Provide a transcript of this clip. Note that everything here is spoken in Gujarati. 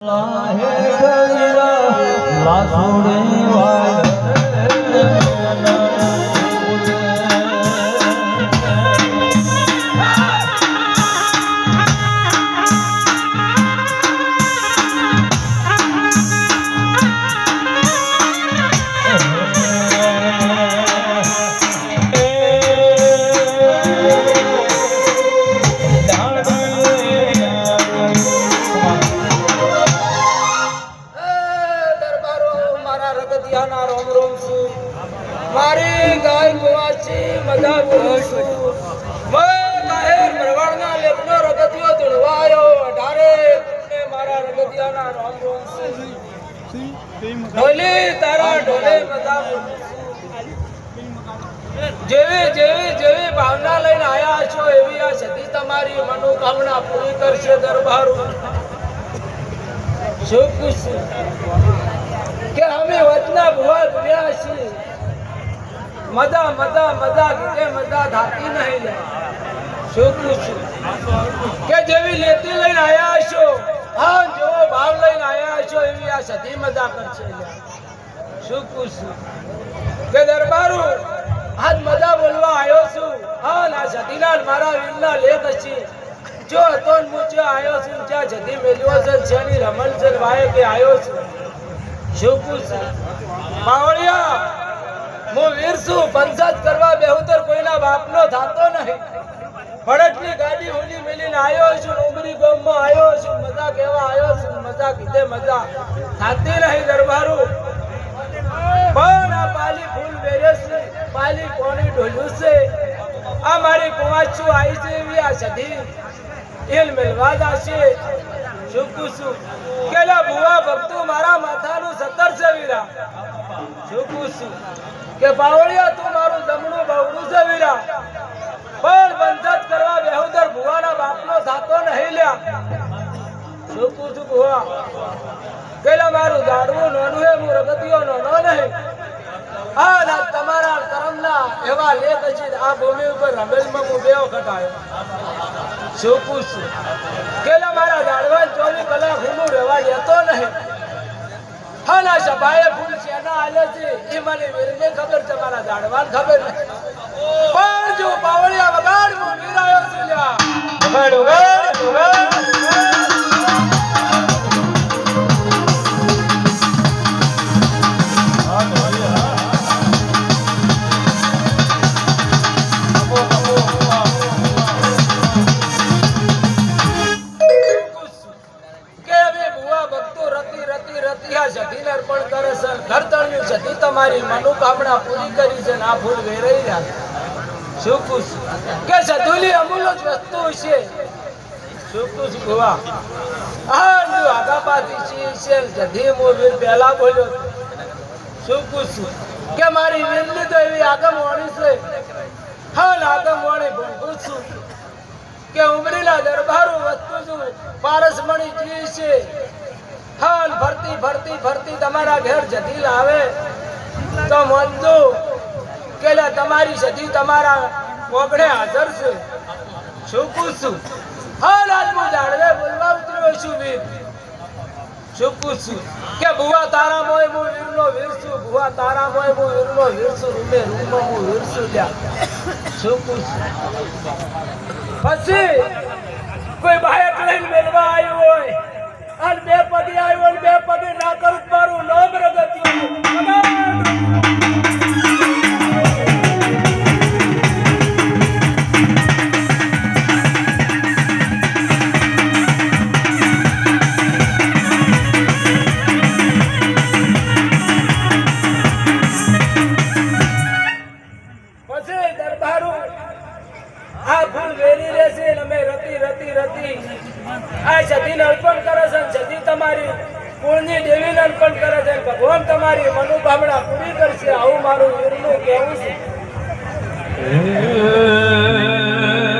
那黑的月亮那透明的 ભરવાડના લેખનો રગતિયો ધૂળવાયો અઢારે કુળને મારા રગતિયાના રોમ જેવી જેવી જેવી ભાવના લઈને આયા છો, એવી આ તમારી મનોકામના પૂરી કરશે દરબારો. શું પૂછશે કે અમે વચના ભુવા દુનિયા છીએ. મજા મજા મજા કીધે મજા ધાતી નહીં લે. શું પૂછ્યું કે જેવી લેતી લઈને આયા છો હા, જેવો ભાવ લઈને આયા છો એવી આ સતી મજા કરશે. શું પૂછ્યું કે દરબારુ, આજ મજા બોલવા આવ્યો છું. હા, ના સતીલાલ મારા વીરના લેખ છે જો હતો હું આવ્યો છું જ્યાં જતી મેલ્યો છે જેની રમણ ને કે આવ્યો છું. શું પૂછું? માવળિયા હું વીર છું પંચાયત કરવા બેહુતર કોઈના બાપનો થાતો નહીં. ભડકની ગાડી હોલી મેલીને આવ્યો છું ઉમરી ગામમાં આવ્યો છું, મજા કેવા આવ્યો છું, મજા કીધે મજા. થાતી નહીં દરબારું. પણ આ પાલી ફૂલ છે, પાલી કોણી ઢોલ્યું છે. આ મારી કુવાચું આવી છે એવી આ સધી. એલ મેલવા જાશે શું પૂછું? કેલા ભુવા ભક્તો મારા માથાનું વીરા શું છું કે બાવળિયા, તું મારું જમણું બવડું છે વીરા? પણ બંધત કરવા બેહુદર ભુવાના બાપનો સાતો નહીં લ્યા. શું છું ભુવા? પેલા મારું જાડવું નાનું હે, હું રગતિયો નાનો નહીં. આ તમારા કરમના એવા લેખ છે આ ભૂમિ ઉપર રમેશમાં હું બે વખત આવ્યો. શું પૂછું? કેલા મારા ચોવીસ કલાક હું રહેવા દેતો નહીં હા ના સભાએ ફૂલ શેના આલે છે એ મને ખબર છે મારા જાડવાન ખબર નહીં સતી તમારી મનોકામના પૂરી કરી છે ના ફૂલ વેરાઈ રહ્યા શું ખુશ કે સધુલી અમૂલ્ય જ વસ્તુ છે. શું ખુશ બુઆ આ આગાપાથી છે? જધી મો વીર પહેલા બોલ્યો. શું ખુશ કે મારી વીરની તો એવી આગમ વાણી છે. હા આગમ વાણી ભૂલ છું. કે ઉમરેલા દરબારો વસ્તુ છું પારસમણી જી છે. ફરતી ફરતી ફરતી તમારા ઘેર જતી આવે. તો મંદુ કે તમારી સતી તમારા કોગડે હાજર છે. શું પૂછું? આજ હું જાણવે બોલવા ઉતર્યો છું વીર. શું પૂછું? કે ભુવા તારા મોય હું વીરનો વીર છું, ભુવા તારા મોય હું વીરનો વીર છું, રૂમે રૂમમાં હું વીર છું ત્યાં. શું પૂછું? પછી કોઈ બાયક લઈને મેળવા આવ્યું હોય અને બે પગે આવ્યો બે પગે ના મારું લોભ રગત્યું પછી આ ફૂલ વેરી રહેશે અમે રતી રતી રતી. આ સતીને અર્પણ કરે છે સતી તમારી કુળની દેવીને અર્પણ કરે છે ભગવાન તમારી મનોકામના પૂરી કરશે. આવું મારું વીરનું કહેવું છે.